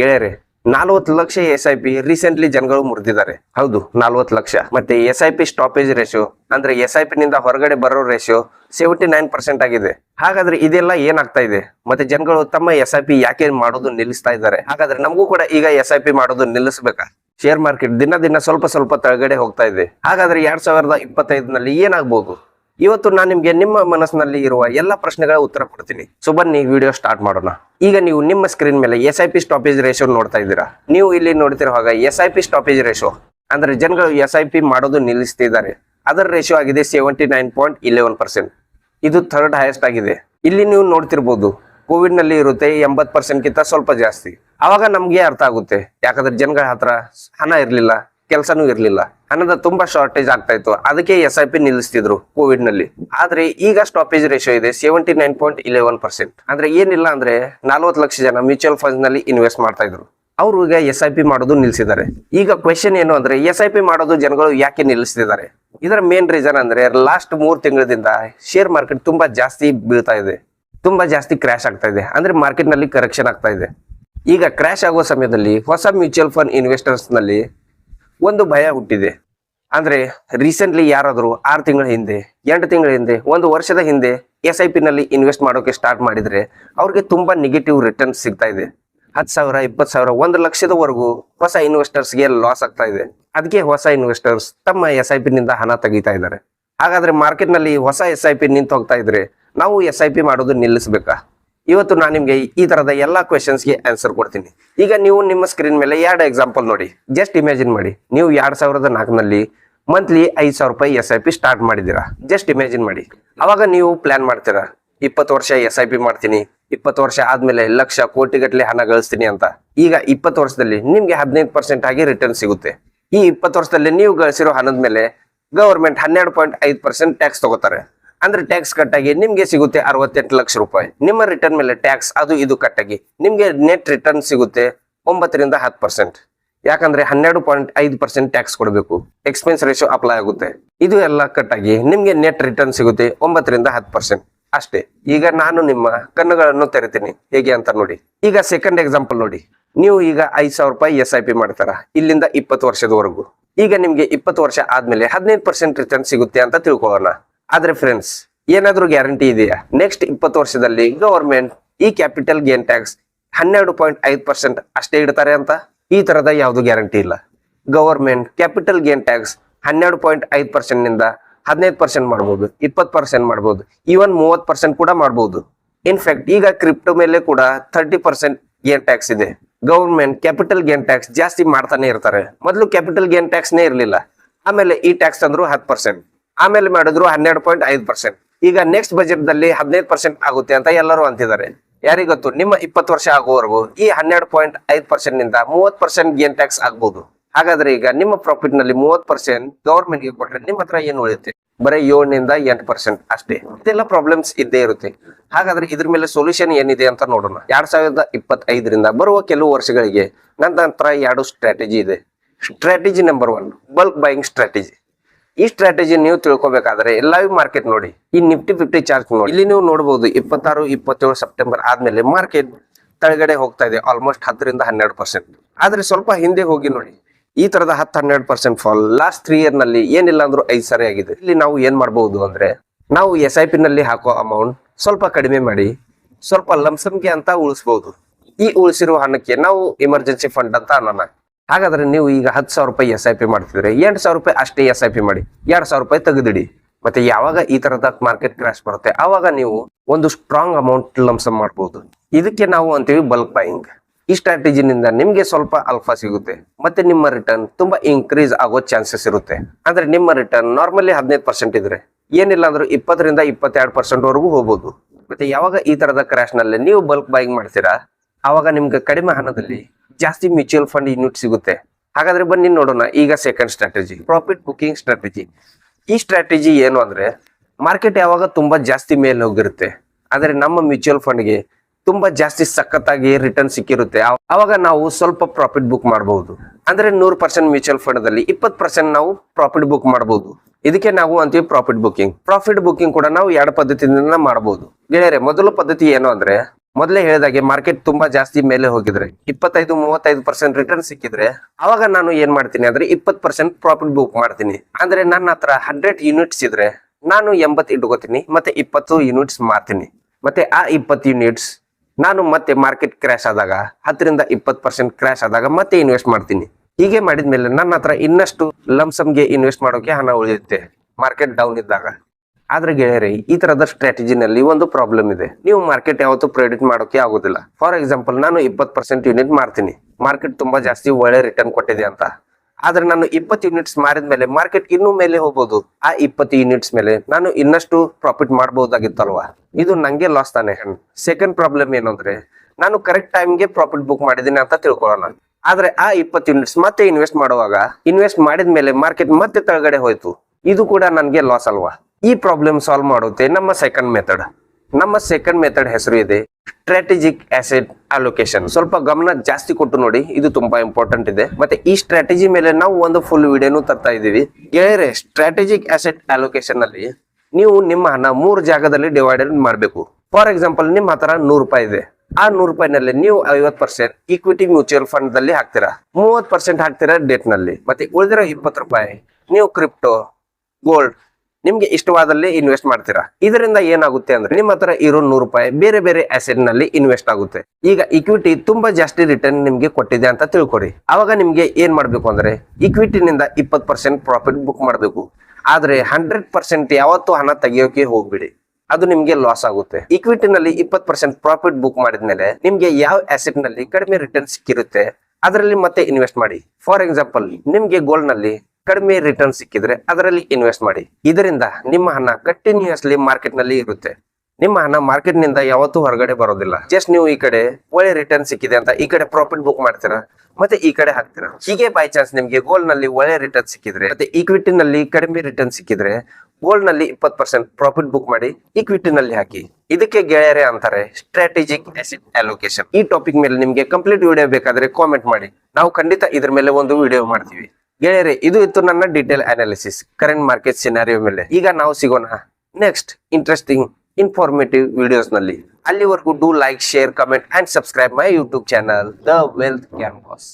ಗೆಳೆಯರೆ, ನಲ್ವತ್ತು lakh S I P recently ಜನಗಳು ಮುರಿದಿದ್ದಾರೆ. ಹೌದು, ನಲ್ವತ್ತು ಲಕ್ಷ. ಮತ್ತೆ S I P stoppage ratio ಅಂದ್ರೆ ಎಸ್ ಐ ಪಿ ನಿಂದ ಹೊರಗಡೆ ಬರೋ ರೇಷಿಯೋ ಸೆವೆಂಟಿ ನೈನ್ ಪರ್ಸೆಂಟ್ ಆಗಿದೆ. ಹಾಗಾದ್ರೆ ಇದೆಲ್ಲ ಏನಾಗ್ತಾ ಇದೆ? ಮತ್ತೆ ಜನಗಳು ತಮ್ಮ ಎಸ್ ಐ ಪಿ ಯಾಕೆ ಮಾಡೋದು ನಿಲ್ಲಿಸ್ತಾ ಇದ್ದಾರೆ? ಹಾಗಾದ್ರೆ ನಮಗೂ ಕೂಡ ಈಗ ಎಸ್ ಐ ಪಿ ಮಾಡೋದು ನಿಲ್ಲಿಸಬೇಕಾ? ಶೇರ್ ಮಾರ್ಕೆಟ್ ದಿನ ದಿನ ಸ್ವಲ್ಪ ಸ್ವಲ್ಪ ತಳಗಡೆ ಹೋಗ್ತಾ ಇದೆ. ಹಾಗಾದ್ರೆ ಎರಡ್ ಸಾವಿರದ ಇಪ್ಪತ್ತೈದನಲ್ಲಿ ಏನಾಗ್ಬೋದು? ಇವತ್ತು ನಾನು ನಿಮ್ಗೆ ನಿಮ್ಮ ಮನಸ್ಸಿನಲ್ಲಿ ಇರುವ ಎಲ್ಲ ಪ್ರಶ್ನೆಗಳ ಉತ್ತರ ಕೊಡ್ತೀನಿ. ಸೊ ಬನ್ನಿ ವಿಡಿಯೋ ಸ್ಟಾರ್ಟ್ ಮಾಡೋಣ. ಈಗ ನೀವು ನಿಮ್ಮ ಸ್ಕ್ರೀನ್ ಮೇಲೆ S I P stoppage ratio ನೋಡ್ತಾ ಇದ್ದೀರಾ? ನೀವು ಇಲ್ಲಿ ನೋಡ್ತಿರೋ ಹಾಗೆ S I P stoppage ratio ಅಂದ್ರೆ ಜನಗಳು ಎಸ್ ಐ ಪಿ ಮಾಡೋದು ನಿಲ್ಲಿಸ್ತಿದ್ದಾರೆ. ಅದರ ರೇಷೋ ಆಗಿದೆ seventy nine point eleven percent ಇದು ಥರ್ಡ್ ಹೈಯೆಸ್ಟ್ ಆಗಿದೆ. ಇಲ್ಲಿ ನೀವು ನೋಡ್ತಿರ್ಬೋದು ಕೋವಿಡ್ನಲ್ಲಿ ಇರುತ್ತೆ ಎಂಬತ್ ಪರ್ಸೆಂಟ್ ಕಿಂತ ಸ್ವಲ್ಪ ಜಾಸ್ತಿ. ಅವಾಗ ನಮ್ಗೆ ಅರ್ಥ ಆಗುತ್ತೆ. ಯಾಕಂದ್ರೆ ಜನಗಳ ಹತ್ರ ಹಣ ಇರ್ಲಿಲ್ಲ. ಕೆಲಸನೂ ಇರಲಿಲ್ಲ. ಹಣದ ತುಂಬಾ ಶಾರ್ಟೇಜ್ ಆಗ್ತಾ ಇತ್ತು. ಅದಕ್ಕೆ ಎಸ್ ಐ ಪಿ ನಿಲ್ಲಿಸ್ತಿದ್ರು ಕೋವಿಡ್ನಲ್ಲಿ ಆದ್ರೆ ಈಗ ಸ್ಟಾಪೇಜ್ ರೇಷಿಯೋ ಇದೆ seventy nine point eleven percent ಅಂದ್ರೆ ಏನಿಲ್ಲ ಅಂದ್ರೆ ನಲ್ವತ್ತು ಲಕ್ಷ ಜನ ಮ್ಯೂಚುವಲ್ ಫಂಡ್ಸ್ನಲ್ಲಿ ಇನ್ವೆಸ್ಟ್ ಮಾಡ್ತಾ ಇದ್ರು. ಅವರು ಈಗ ಎಸ್ ಐ ಪಿ ಮಾಡೋದು ನಿಲ್ಸಿದ್ದಾರೆ. ಈಗ ಕ್ವೆಶನ್ ಏನು ಅಂದ್ರೆ ಎಸ್ ಐ ಪಿ ಮಾಡೋದು ಜನಗಳು ಯಾಕೆ ನಿಲ್ಲಿಸ್ತಿದ್ದಾರೆ? ಇದರ ಮೇನ್ ರೀಸನ್ ಅಂದ್ರೆ ಲಾಸ್ಟ್ ಮೂರು ತಿಂಗಳಿಂದ ಶೇರ್ ಮಾರ್ಕೆಟ್ ತುಂಬಾ ಜಾಸ್ತಿ ಬೀಳ್ತಾ ಇದೆ. ತುಂಬಾ ಜಾಸ್ತಿ ಕ್ರ್ಯಾಶ್ ಆಗ್ತಾ ಇದೆ. ಅಂದ್ರೆ ಮಾರ್ಕೆಟ್ನಲ್ಲಿ ಕರೆಕ್ಷನ್ ಆಗ್ತಾ ಇದೆ. ಈಗ ಕ್ರ್ಯಾಶ್ ಆಗುವ ಸಮಯದಲ್ಲಿ ಹೊಸ ಮ್ಯೂಚುವಲ್ ಫಂಡ್ ಇನ್ವೆಸ್ಟರ್ಸ್ನಲ್ಲಿ ಒಂದು ಭಯ ಹುಟ್ಟಿದೆ. ಅಂದ್ರೆ ರೀಸೆಂಟ್ಲಿ ಯಾರಾದರೂ ಆರು ತಿಂಗಳ ಹಿಂದೆ, ಎಂಟು ತಿಂಗಳ ಹಿಂದೆ, ಒಂದು ವರ್ಷದ ಹಿಂದೆ ಎಸ್ ಐ ಪಿನಲ್ಲಿ ಇನ್ವೆಸ್ಟ್ ಮಾಡೋಕೆ ಸ್ಟಾರ್ಟ್ ಮಾಡಿದ್ರೆ ಅವ್ರಿಗೆ ತುಂಬಾ ನೆಗೆಟಿವ್ ರಿಟರ್ನ್ ಸಿಗ್ತಾ ಇದೆ. ಹತ್ತು ಸಾವಿರ, ಇಪ್ಪತ್ತು ಸಾವಿರ, ಒಂದು ಲಕ್ಷದವರೆಗೂ ಹೊಸ ಇನ್ವೆಸ್ಟರ್ಸ್ಗೆ ಲಾಸ್ ಆಗ್ತಾ ಇದೆ. ಅದಕ್ಕೆ ಹೊಸ ಇನ್ವೆಸ್ಟರ್ಸ್ ತಮ್ಮ ಎಸ್ ಐ ಪಿ ನಿಂದ ಹಣ ತೆಗಿತಾ ಇದ್ದಾರೆ. ಹಾಗಾದ್ರೆ ಮಾರ್ಕೆಟ್ನಲ್ಲಿ ಹೊಸ ಎಸ್ ಐ ಪಿ ನಿಂತು ಹೋಗ್ತಾ ಇದ್ರೆ ನಾವು ಎಸ್ ಐ ಪಿ ಮಾಡೋದು ನಿಲ್ಲಿಸಬೇಕಾ? ಇವತ್ತು ನಾನು ನಿಮ್ಗೆ ಈ ತರದ ಎಲ್ಲಾ ಕ್ವೆಶನ್ಸ್ಗೆ ಆನ್ಸರ್ ಕೊಡ್ತೀನಿ. ಈಗ ನೀವು ನಿಮ್ಮ ಸ್ಕ್ರೀನ್ ಮೇಲೆ ಎರಡು ಎಕ್ಸಾಂಪಲ್ ನೋಡಿ. ಜಸ್ಟ್ ಇಮ್ಯಾಜಿನ್ ಮಾಡಿ. ನೀವು ಎರಡ್ ಸಾವಿರದ ನಾಲ್ಕನಲ್ಲಿ ಮಂತ್ಲಿ ಐದು ಸಾವಿರ ರೂಪಾಯಿ ಎಸ್ ಐ ಪಿ ಸ್ಟಾರ್ಟ್ ಮಾಡಿದ್ದೀರಾ? ಜಸ್ಟ್ ಇಮ್ಯಾಜಿನ್ ಮಾಡಿ. ಅವಾಗ ನೀವು ಪ್ಲಾನ್ ಮಾಡ್ತೀರಾ? ಇಪ್ಪತ್ತು ವರ್ಷ ಎಸ್ ಐ ಪಿ ಮಾಡ್ತೀನಿ. ಇಪ್ಪತ್ತು ವರ್ಷ ಆದ್ಮೇಲೆ ಲಕ್ಷ ಕೋಟಿಗಟ್ಟಲೆ ಹಣ ಗಳಿಸ್ತೀನಿ ಅಂತ. ಈಗ ಇಪ್ಪತ್ತು ವರ್ಷದಲ್ಲಿ ನಿಮ್ಗೆ ಹದಿನೈದು ಪರ್ಸೆಂಟ್ ಆಗಿ ರಿಟರ್ನ್ ಸಿಗುತ್ತೆ. ಈ ಇಪ್ಪತ್ತು ವರ್ಷದಲ್ಲಿ ನೀವು ಗಳಿಸಿರೋ ಹಣದ ಮೇಲೆ ಗವರ್ಮೆಂಟ್ ಹನ್ನೆರಡು ಪಾಯಿಂಟ್ ಐದು ಪರ್ಸೆಂಟ್ ಟ್ಯಾಕ್ಸ್ ತಗೋತಾರೆ. ಅಂದ್ರೆ ಟ್ಯಾಕ್ಸ್ ಕಟ್ಟಾಗಿ ನಿಮ್ಗೆ ಸಿಗುತ್ತೆ ಅರವತ್ತೆಂಟು ಲಕ್ಷ ರೂಪಾಯಿ. ನಿಮ್ಮ ರಿಟರ್ನ್ ಮೇಲೆ ಟ್ಯಾಕ್ಸ್ ಅದು ಇದು ಕಟ್ಟಾಗಿ ನಿಮ್ಗೆ ನೆಟ್ ರಿಟರ್ನ್ ಸಿಗುತ್ತೆ ಒಂಬತ್ತರಿಂದ ಹತ್ತು ಪರ್ಸೆಂಟ್ ಯಾಕಂದ್ರೆ ಹನ್ನೆರಡು ಪಾಯಿಂಟ್ ಐದು ಪರ್ಸೆಂಟ್ ಟ್ಯಾಕ್ಸ್ ಕೊಡಬೇಕು. ಎಕ್ಸ್ಪೆನ್ಸ್ ರೇಷಿಯೋ ಅಪ್ಲೈ ಆಗುತ್ತೆ. ಇದು ಎಲ್ಲ ಕಟ್ಟಾಗಿ ನಿಮ್ಗೆ ನೆಟ್ ರಿಟರ್ನ್ ಸಿಗುತ್ತೆ ಒಂಬತ್ತರಿಂದ ಹತ್ತು ಪರ್ಸೆಂಟ್ ಅಷ್ಟೇ. ಈಗ ನಾನು ನಿಮ್ಮ ಕಣ್ಣುಗಳನ್ನು ತೆರಿತೀನಿ. ಹೇಗೆ ಅಂತ ನೋಡಿ. ಈಗ ಸೆಕೆಂಡ್ ಎಕ್ಸಾಂಪಲ್ ನೋಡಿ. ನೀವು ಈಗ ಐದ್ ಸಾವಿರ ರೂಪಾಯಿ ಎಸ್ ಐ ಪಿ ಮಾಡ್ತಾರ. ಇಲ್ಲಿಂದ ಇಪ್ಪತ್ತು ವರ್ಷದವರೆಗೂ. ಈಗ ನಿಮ್ಗೆ ಇಪ್ಪತ್ತು ವರ್ಷ ಆದ್ಮೇಲೆ ಹದಿನೈದು ಪರ್ಸೆಂಟ್ ರಿಟರ್ನ್ ಸಿಗುತ್ತೆ ಅಂತ ತಿಳ್ಕೊಳ್ಳೋಣ. ಆದ್ರೆ ಫ್ರೆಂಡ್ಸ್ ಏನಾದ್ರೂ ಗ್ಯಾರಂಟಿ ಇದೆಯಾ? ನೆಕ್ಸ್ಟ್ ಇಪ್ಪತ್ತು ವರ್ಷದಲ್ಲಿ ಗವರ್ಮೆಂಟ್ ಈ ಕ್ಯಾಪಿಟಲ್ ಗೇನ್ ಟ್ಯಾಕ್ಸ್ ಹನ್ನೆರಡು ಪಾಯಿಂಟ್ ಐದು ಪರ್ಸೆಂಟ್ ಅಷ್ಟೇ ಇಡ್ತಾರೆ ಅಂತ? ಈ ತರದ ಯಾವುದು ಗ್ಯಾರಂಟಿ ಇಲ್ಲ. ಗವರ್ಮೆಂಟ್ ಕ್ಯಾಪಿಟಲ್ ಗೇನ್ ಟ್ಯಾಕ್ಸ್ ಹನ್ನೆರಡು ಪಾಯಿಂಟ್ ಐದು ಪರ್ಸೆಂಟ್ನಿಂದ ಹದಿನೈದು ಪರ್ಸೆಂಟ್ ಮಾಡ್ಬೋದು, ಇಪ್ಪತ್ತು ಪರ್ಸೆಂಟ್ ಮಾಡ್ಬೋದು ಈವನ್ ಮೂವತ್ತು ಪರ್ಸೆಂಟ್ ಕೂಡ ಮಾಡ್ಬೋದು. ಇನ್ಫ್ಯಾಕ್ಟ್ ಈಗ ಕ್ರಿಪ್ಟೋ ಮೇಲೆ ಕೂಡ ಥರ್ಟಿ ಪರ್ಸೆಂಟ್ ಗೇನ್ ಟ್ಯಾಕ್ಸ್ ಇದೆ. ಗವರ್ಮೆಂಟ್ ಕ್ಯಾಪಿಟಲ್ ಗೇನ್ ಟ್ಯಾಕ್ಸ್ ಜಾಸ್ತಿ ಮಾಡ್ತಾನೆ ಇರ್ತಾರೆ. ಮೊದಲು ಕ್ಯಾಪಿಟಲ್ ಗೇನ್ ಟ್ಯಾಕ್ಸ್ನೇ ಇರಲಿಲ್ಲ. ಆಮೇಲೆ ಈ ಟ್ಯಾಕ್ಸ್ ಅಂದ್ರು ಹತ್ತು ಪರ್ಸೆಂಟ್ ಆಮೇಲೆ ಮಾಡಿದ್ರು ಹನ್ನೆರಡು ಪಾಯಿಂಟ್ ಐದು ಪರ್ಸೆಂಟ್ ಈಗ ನೆಕ್ಸ್ಟ್ ಬಜೆಟ್ ದಲ್ಲಿ ಹದಿನೈದು ಪರ್ಸೆಂಟ್ ಆಗುತ್ತೆ ಅಂತ ಎಲ್ಲರೂ ಅಂತಿದ್ದಾರೆ. ಯಾರಿಗ್ ಗೊತ್ತು? ನಿಮ್ಮ ಇಪ್ಪತ್ತು ವರ್ಷ ಆಗುವವರೆಗೂ ಈ ಹನ್ನೆರಡು ಪಾಯಿಂಟ್ ಐದು ಪರ್ಸೆಂಟ್ನಿಂದ ಮೂವತ್ ಪರ್ಸೆಂಟ್ ಗೇನ್ ಟ್ಯಾಕ್ಸ್ ಆಗಬಹುದು ಹಾಗಾದ್ರೆ ಈಗ ನಿಮ್ಮ ಪ್ರಾಫಿಟ್ನಲ್ಲಿ ಮೂವತ್ ಪರ್ಸೆಂಟ್ ಗವರ್ಮೆಂಟ್ಗೆ ಕೊಟ್ರೆ ನಿಮ್ಮ ಹತ್ರ ಏನು ಉಳಿಯುತ್ತೆ? ಬರೀ ಏಳನಿಂದ ಎಂಟು ಪರ್ಸೆಂಟ್ ಅಷ್ಟೇ. ಇದೆಲ್ಲ ಪ್ರಾಬ್ಲಮ್ಸ್ ಇದ್ದೇ ಇರುತ್ತೆ. ಹಾಗಾದ್ರೆ ಇದ್ರ ಮೇಲೆ ಸೊಲ್ಯೂಷನ್ ಏನಿದೆ ಅಂತ ನೋಡೋಣ. ಎರಡ್ ಸಾವಿರದ ಇಪ್ಪತ್ತೈದರಿಂದ ಬರುವ ಕೆಲವು ವರ್ಷಗಳಿಗೆ ನನ್ನ ಹತ್ರ ಎರಡು ಸ್ಟ್ರಾಟಜಿ ಇದೆ. Strategy number one bulk buying strategy ಈ ಸ್ಟ್ರಾಟಜಿ ನೀವು ತಿಳ್ಕೊಬೇಕಾದ್ರೆ ಲೈವ್ ಮಾರ್ಕೆಟ್ ನೋಡಿ, ಈ ನಿಫ್ಟಿ ಫಿಫ್ಟಿ ಚಾರ್ಟ್ ನೋಡಿ. ಇಲ್ಲಿ ನೀವು ನೋಡಬಹುದು ಇಪ್ಪತ್ತಾರು, ಇಪ್ಪತ್ತೇಳು ಸೆಪ್ಟೆಂಬರ್ ಆದ್ಮೇಲೆ ಮಾರ್ಕೆಟ್ ತಳಗಡೆ ಹೋಗ್ತಾ ಇದೆ ಆಲ್ಮೋಸ್ಟ್ ಹತ್ತರಿಂದ ಹನ್ನೆರಡು ಪರ್ಸೆಂಟ್ ಆದ್ರೆ ಸ್ವಲ್ಪ ಹಿಂದೆ ಹೋಗಿ ನೋಡಿ, ಈ ತರದ ಹತ್ತು ಹನ್ನೆರಡು ಪರ್ಸೆಂಟ್ ಫಾಲ್ ಲಾಸ್ಟ್ ತ್ರೀ ಇಯರ್ನಲ್ಲಿ ಏನಿಲ್ಲ ಅಂದ್ರು ಐದು ಸರಿ ಆಗಿದೆ. ಇಲ್ಲಿ ನಾವು ಏನ್ ಮಾಡಬಹುದು ಅಂದ್ರೆ, ನಾವು ಎಸ್ ಐ ಪಿ ನಲ್ಲಿ ಹಾಕೋ ಅಮೌಂಟ್ ಸ್ವಲ್ಪ ಕಡಿಮೆ ಮಾಡಿ, ಸ್ವಲ್ಪ ಲಂಸಮ್ಗೆ ಅಂತ ಉಳಿಸಬಹುದು ಈ ಉಳಿಸಿರುವ ಹಣಕ್ಕೆ ನಾವು ಎಮರ್ಜೆನ್ಸಿ ಫಂಡ್ ಅಂತ ಅನ್ನೋಣ. ಹಾಗಾದ್ರೆ ನೀವು ಈಗ ಹತ್ತು ಸಾವಿರ ರೂಪಾಯಿ ಎಸ್ ಐ ಪಿ ಮಾಡ್ತಿದ್ರೆ ಎಂಟು ಸಾವಿರ ರೂಪಾಯಿ ಅಷ್ಟೇ ಎಸ್ ಐ ಪಿ ಮಾಡಿ, ಎರಡು ಸಾವಿರ ರೂಪಾಯಿ ತೆಗೆದಿಡಿ. ಮತ್ತೆ ಯಾವಾಗ ಈ ತರದ ಮಾರ್ಕೆಟ್ ಕ್ರಾಶ್ ಬರುತ್ತೆ ಆವಾಗ ನೀವು ಒಂದು ಸ್ಟ್ರಾಂಗ್ ಅಮೌಂಟ್ ಲಂಸಮ್ ಮಾಡಬಹುದು ಇದಕ್ಕೆ ನಾವು ಅಂತೀವಿ ಬಲ್ಕ್ ಬೈಯಿಂಗ್ ಈ ಸ್ಟ್ರಾಟಜಿನಿಂದ ನಿಮ್ಗೆ ಸ್ವಲ್ಪ ಅಲ್ಫಾ ಸಿಗುತ್ತೆ, ಮತ್ತೆ ನಿಮ್ಮ ರಿಟರ್ನ್ ತುಂಬಾ ಇನ್ಕ್ರೀಸ್ ಆಗೋ ಚಾನ್ಸಸ್ ಇರುತ್ತೆ. ಅಂದ್ರೆ ನಿಮ್ಮ ರಿಟರ್ನ್ ನಾರ್ಮಲಿ ಹದಿನೈದು ಪರ್ಸೆಂಟ್ ಇದ್ರೆ, ಏನಿಲ್ಲ ಅಂದ್ರೂ ಇಪ್ಪತ್ತರಿಂದ ಇಪ್ಪತ್ತೆರಡು ಪರ್ಸೆಂಟ್ ವರೆಗೂ ಹೋಗ್ಬೋದು. ಮತ್ತೆ ಯಾವಾಗ ಈ ತರದ ಕ್ರಾಶ್ನಲ್ಲಿ ನೀವು ಬಲ್ಕ್ ಬೈಯಿಂಗ್ ಮಾಡ್ತೀರಾ ಆವಾಗ ನಿಮ್ಗೆ ಕಡಿಮೆ ಹಣದಲ್ಲಿ ಜಾಸ್ತಿ ಮ್ಯೂಚುವಲ್ ಫಂಡ್ ಯೂನಿಟ್ ಸಿಗುತ್ತೆ. ಹಾಗಾದ್ರೆ ಬನ್ನಿ ನೋಡೋಣ ಈಗ second strategy profit booking strategy ಈ ಸ್ಟ್ರಾಟಜಿ ಏನು ಅಂದ್ರೆ ಮಾರ್ಕೆಟ್ ಯಾವಾಗ ತುಂಬಾ ಜಾಸ್ತಿ ಮೇಲೆ ಹೋಗಿರುತ್ತೆ ಆದ್ರೆ ನಮ್ಮ ಮ್ಯೂಚುವಲ್ ಫಂಡ್ಗೆ ತುಂಬಾ ಜಾಸ್ತಿ ಸಖತ್ತಾಗಿ ರಿಟರ್ನ್ ಸಿಕ್ಕಿರುತ್ತೆ. ಅವಾಗ ನಾವು ಸ್ವಲ್ಪ ಪ್ರಾಫಿಟ್ ಬುಕ್ ಮಾಡಬಹುದು ಅಂದ್ರೆ ನೂರು ಪರ್ಸೆಂಟ್ ಮ್ಯೂಚುವಲ್ ಫಂಡ್ ದಲ್ಲಿ ಇಪ್ಪತ್ತು ಪರ್ಸೆಂಟ್ ನಾವು ಪ್ರಾಫಿಟ್ ಬುಕ್ ಮಾಡಬಹುದು ಇದಕ್ಕೆ ನಾವು ಅಂತೀವಿ ಪ್ರಾಫಿಟ್ ಬುಕಿಂಗ್ ಪ್ರಾಫಿಟ್ ಬುಕಿಂಗ್ ಕೂಡ ನಾವು ಎರಡು ಪದ್ಧತಿಯಿಂದ ಮಾಡಬಹುದು ಗೆಳೆಯರೆ, ಮೊದಲ ಪದ್ಧತಿ ಏನು ಅಂದ್ರೆ ಮೊದಲೇ ಹೇಳಿದಾಗೆ ಮಾರ್ಕೆಟ್ ತುಂಬಾ ಜಾಸ್ತಿ ಮೇಲೆ ಹೋಗಿದ್ರೆ, ಇಪ್ಪತ್ತೈದು, ಮೂವತ್ತೈದು ಪರ್ಸೆಂಟ್ ರಿಟರ್ನ್ ಸಿಕ್ಕಿದ್ರೆ, ಅವಾಗ ನಾನು ಏನ್ ಮಾಡ್ತೀನಿ ಅಂದ್ರೆ ಇಪ್ಪತ್ ಪರ್ಸೆಂಟ್ ಪ್ರಾಫಿಟ್ ಬುಕ್ ಮಾಡ್ತೀನಿ. ಅಂದ್ರೆ ನನ್ನ ಹತ್ರ ಹಂಡ್ರೆಡ್ ಯೂನಿಟ್ಸ್ ಇದ್ರೆ ನಾನು ಎಂಬತ್ತು ಇಟ್ಕೋತೀನಿ, ಮತ್ತೆ ಇಪ್ಪತ್ತು ಯೂನಿಟ್ಸ್ ಮಾರ್ತೀನಿ. ಮತ್ತೆ ಆ ಇಪ್ಪತ್ತು ಯೂನಿಟ್ಸ್ ನಾನು ಮತ್ತೆ ಮಾರ್ಕೆಟ್ ಕ್ರ್ಯಾಶ್ ಆದಾಗ, ಹತ್ತರಿಂದ ಇಪ್ಪತ್ತು ಪರ್ಸೆಂಟ್ ಕ್ರ್ಯಾಶ್ ಆದಾಗ ಮತ್ತೆ ಇನ್ವೆಸ್ಟ್ ಮಾಡ್ತೀನಿ. ಹೀಗೆ ಮಾಡಿದ್ಮೇಲೆ ನನ್ನ ಹತ್ರ ಇನ್ನಷ್ಟು ಲಮ್ಸಮ್ಗೆ ಇನ್ವೆಸ್ಟ್ ಮಾಡೋಕೆ ಹಣ ಉಳಿಯುತ್ತೆ. ಮಾರ್ಕೆಟ್ ಡೌನ್ ಇದ್ದಾಗ. ಆದ್ರೆ ಗೆಳೆಯರಿ, ಈ ತರದ ಸ್ಟ್ರಾಟಜಿನಲ್ಲಿ ಒಂದು ಪ್ರಾಬ್ಲಮ್ ಇದೆ. ನೀವು ಮಾರ್ಕೆಟ್ ಯಾವತ್ತೂ ಪ್ರೆಡಿಕ್ಟ್ ಮಾಡೋಕೆ ಆಗೋದಿಲ್ಲ. ಫಾರ್ ಎಕ್ಸಾಂಪಲ್ ನಾನು ಇಪ್ಪತ್ತು ಪರ್ಸೆಂಟ್ ಯೂನಿಟ್ ಮಾರ್ತೀನಿ. ಮಾರ್ಕೆಟ್ ತುಂಬಾ ಜಾಸ್ತಿ ಒಳ್ಳೆ ರಿಟರ್ನ್ ಕೊಟ್ಟಿದೆ ಅಂತ. ಆದ್ರೆ ನಾನು ಇಪ್ಪತ್ತು ಯೂನಿಟ್ಸ್ ಮಾರಿದ ಮೇಲೆ ಮಾರ್ಕೆಟ್ ಇನ್ನೂ ಮೇಲೆ ಹೋಗ್ಬೋದು. ಆ ಇಪ್ಪತ್ತು ಯೂನಿಟ್ಸ್ ಮೇಲೆ ನಾನು ಇನ್ನಷ್ಟು ಪ್ರಾಫಿಟ್ ಮಾಡಬಹುದಾಗಿತ್ತಲ್ವಾ? ಇದು ನಂಗೆ ಲಾಸ್ ತಾನೆ ಸೆಕೆಂಡ್ ಪ್ರಾಬ್ಲಮ್ ಏನು ನಾನು ಕರೆಕ್ಟ್ ಟೈಮ್ಗೆ ಪ್ರಾಫಿಟ್ ಬುಕ್ ಮಾಡಿದ್ದೀನಿ ಅಂತ ತಿಳ್ಕೊಳ್ಳೋಣ. ಆದ್ರೆ ಆ ಇಪ್ಪತ್ತು ಯೂನಿಟ್ಸ್ ಮತ್ತೆ ಇನ್ವೆಸ್ಟ್ ಮಾಡುವಾಗ ಇನ್ವೆಸ್ಟ್ ಮಾಡಿದ ಮೇಲೆ ಮಾರ್ಕೆಟ್ ಮತ್ತೆ ತಳಗಡೆ ಹೋಯ್ತು. ಇದು ಕೂಡ ನನಗೆ ಲಾಸ್ ಅಲ್ವಾ? ಈ ಪ್ರಾಬ್ಲಮ್ ಸಾಲ್ವ್ ಮಾಡುತ್ತೆ ನಮ್ಮ ಸೆಕೆಂಡ್ ಮೆಥಡ್ ನಮ್ಮ ಸೆಕೆಂಡ್ ಮೆಥಡ್ ಹೆಸರು ಇದೆ ಸ್ಟ್ರಾಟಜಿಕ್ ಆಸೆಟ್ ಅಲೋಕೇಶನ್ ಸ್ವಲ್ಪ ಗಮನ ಜಾಸ್ತಿ ಕೊಟ್ಟು ನೋಡಿ, ಇದು ತುಂಬಾ ಇಂಪಾರ್ಟೆಂಟ್ ಇದೆ. ಮತ್ತೆ ಈ ಸ್ಟ್ರಾಟಜಿ ಮೇಲೆ ನಾವು ಒಂದು ಫುಲ್ ವಿಡಿಯೋನು ತರ್ತಾ ಇದೀವಿ ಗೆಳೆಯರೆ ಸ್ಟ್ರಾಟಜಿಕ್ ಅಸೆಟ್ ಅಲೋಕೇಶನ್ ಅಲ್ಲಿ ನೀವು ನಿಮ್ಮ ಹಣ ಮೂರು ಜಾಗದಲ್ಲಿ ಡಿವೈಡೆಡ್ ಮಾಡಬೇಕು. ಫಾರ್ ಎಕ್ಸಾಂಪಲ್ ನಿಮ್ಮ ಹತ್ರ ನೂರು ರೂಪಾಯಿ ಇದೆ. ಆ ನೂರು ರೂಪಾಯಿನಲ್ಲಿ ನೀವು ಐವತ್ ಪರ್ಸೆಂಟ್ ಇಕ್ವಿಟಿ ಮ್ಯೂಚುವಲ್ ಫಂಡ್ ದಲ್ಲಿ ಹಾಕ್ತೀರಾ? ಮೂವತ್ ಪರ್ಸೆಂಟ್ ಹಾಕ್ತೀರಾ ಡೇಟ್ನಲ್ಲಿ? ಮತ್ತೆ ಉಳಿದಿರೋ ಇಪ್ಪತ್ತು ರೂಪಾಯಿ, ನೀವು ಕ್ರಿಪ್ಟೋ ಗೋಲ್ಡ್ ನಿಮ್ಗೆ ಇಷ್ಟವಾದಲ್ಲಿ ಇನ್ವೆಸ್ಟ್ ಮಾಡ್ತೀರಾ? ಇದರಿಂದ ಏನಾಗುತ್ತೆ ಅಂದ್ರೆ ನಿಮ್ಮ ಹತ್ರ ಇರೋ ನೂರು ರೂಪಾಯಿ ಬೇರೆ ಬೇರೆ ಆಸೆಟ್ನಲ್ಲಿ ಇನ್ವೆಸ್ಟ್ ಆಗುತ್ತೆ. ಈಗ ಇಕ್ವಿಟಿ ತುಂಬಾ ಜಾಸ್ತಿ ರಿಟರ್ನ್ ನಿಮ್ಗೆ ಕೊಟ್ಟಿದೆ ಅಂತ ತಿಳ್ಕೊಡಿ ಅವಾಗ ನಿಮ್ಗೆ ಏನ್ ಮಾಡ್ಬೇಕು ಅಂದ್ರೆ ಇಕ್ವಿಟಿನಿಂದ ಇಪ್ಪತ್ ಪರ್ಸೆಂಟ್ ಪ್ರಾಫಿಟ್ ಬುಕ್ ಮಾಡಬೇಕು. ಆದ್ರೆ ಹಂಡ್ರೆಡ್ ಪರ್ಸೆಂಟ್ ಯಾವತ್ತು ಹಣ ತೆಗಿಯೋಕೆ ಹೋಗ್ಬಿಡಿ. ಅದು ನಿಮ್ಗೆ ಲಾಸ್ ಆಗುತ್ತೆ. ಇಕ್ವಿಟಿ ನಲ್ಲಿ ಇಪ್ಪತ್ ಪರ್ಸೆಂಟ್ ಪ್ರಾಫಿಟ್ ಬುಕ್ ಮಾಡಿದ್ಮೇಲೆ ನಿಮ್ಗೆ ಯಾವ ಆಸೆಟ್ನಲ್ಲಿ ಕಡಿಮೆ ರಿಟರ್ನ್ ಸಿಕ್ಕಿರುತ್ತೆ, ಅದರಲ್ಲಿ ಮತ್ತೆ ಇನ್ವೆಸ್ಟ್ ಮಾಡಿ. ಫಾರ್ ಎಕ್ಸಾಂಪಲ್ ನಿಮ್ಗೆ ಗೋಲ್ಡ್ನಲ್ಲಿ ಕಡಿಮೆ ರಿಟರ್ನ್ ಸಿಕ್ಕಿದ್ರೆ ಅದರಲ್ಲಿ ಇನ್ವೆಸ್ಟ್ ಮಾಡಿ. ಇದರಿಂದ ನಿಮ್ಮ ಹಣ ಕಂಟಿನ್ಯೂಸ್ಲಿ ಮಾರ್ಕೆಟ್ನಲ್ಲಿ ಇರುತ್ತೆ. ನಿಮ್ಮ ಹಣ ಮಾರ್ಕೆಟ್ನಿಂದ ಯಾವತ್ತೂ ಹೊರಗಡೆ ಬರೋದಿಲ್ಲ. ಜಸ್ಟ್ ನೀವು ಈ ಕಡೆ ಒಳ್ಳೆ ರಿಟರ್ನ್ ಸಿಕ್ಕಿದೆ ಅಂತ ಈ ಕಡೆ ಪ್ರಾಫಿಟ್ ಬುಕ್ ಮಾಡ್ತೀರಾ, ಮತ್ತೆ ಈ ಕಡೆ ಹಾಕ್ತೀರಾ? ಹೀಗೆ ಬೈ ಚಾನ್ಸ್ ನಿಮ್ಗೆ ಗೋಲ್ಡ್ನಲ್ಲಿ ಒಳ್ಳೆ ರಿಟರ್ನ್ ಸಿಕ್ಕಿದ್ರೆ, ಮತ್ತೆ ಈಕ್ವಿಟಿ ನಲ್ಲಿ ಕಡಿಮೆ ರಿಟರ್ನ್ ಸಿಕ್ಕಿದ್ರೆ ಗೋಲ್ಡ್ನಲ್ಲಿ ಇಪ್ಪತ್ತು ಪರ್ಸೆಂಟ್ ಪ್ರಾಫಿಟ್ ಬುಕ್ ಮಾಡಿ ಈಕ್ವಿಟಿ ನಲ್ಲಿ ಹಾಕಿ. ಇದಕ್ಕೆ ಗೆಳೆಯರೆ ಅಂತಾರೆ ಸ್ಟ್ರಾಟಜಿಕ್ ಅಸೆಟ್ ಅಲೋಕೇಶನ್ ಈ ಟಾಪಿಕ್ ಮೇಲೆ ನಿಮ್ಗೆ ಕಂಪ್ಲೀಟ್ ವಿಡಿಯೋ ಬೇಕಾದ್ರೆ ಕಾಮೆಂಟ್ ಮಾಡಿ. ನಾವು ಖಂಡಿತ ಇದ್ರ ಮೇಲೆ ಒಂದು ವಿಡಿಯೋ ಮಾಡ್ತೀವಿ. ಗೆಳೆಯರೆ, ಇದು ಇತ್ತು ನನ್ನ detail analysis current market scenario ಮೇಲೆ. ಈಗ ನಾವು ಸಿಗೋಣ ನೆಕ್ಸ್ಟ್ ಇಂಟ್ರೆಸ್ಟಿಂಗ್ ಇನ್ಫಾರ್ಮೇಟಿವ್ ವಿಡಿಯೋಸ್ನಲ್ಲಿ ಅಲ್ಲಿವರೆಗೂ do like share comment and subscribe my YouTube channel the wealth campus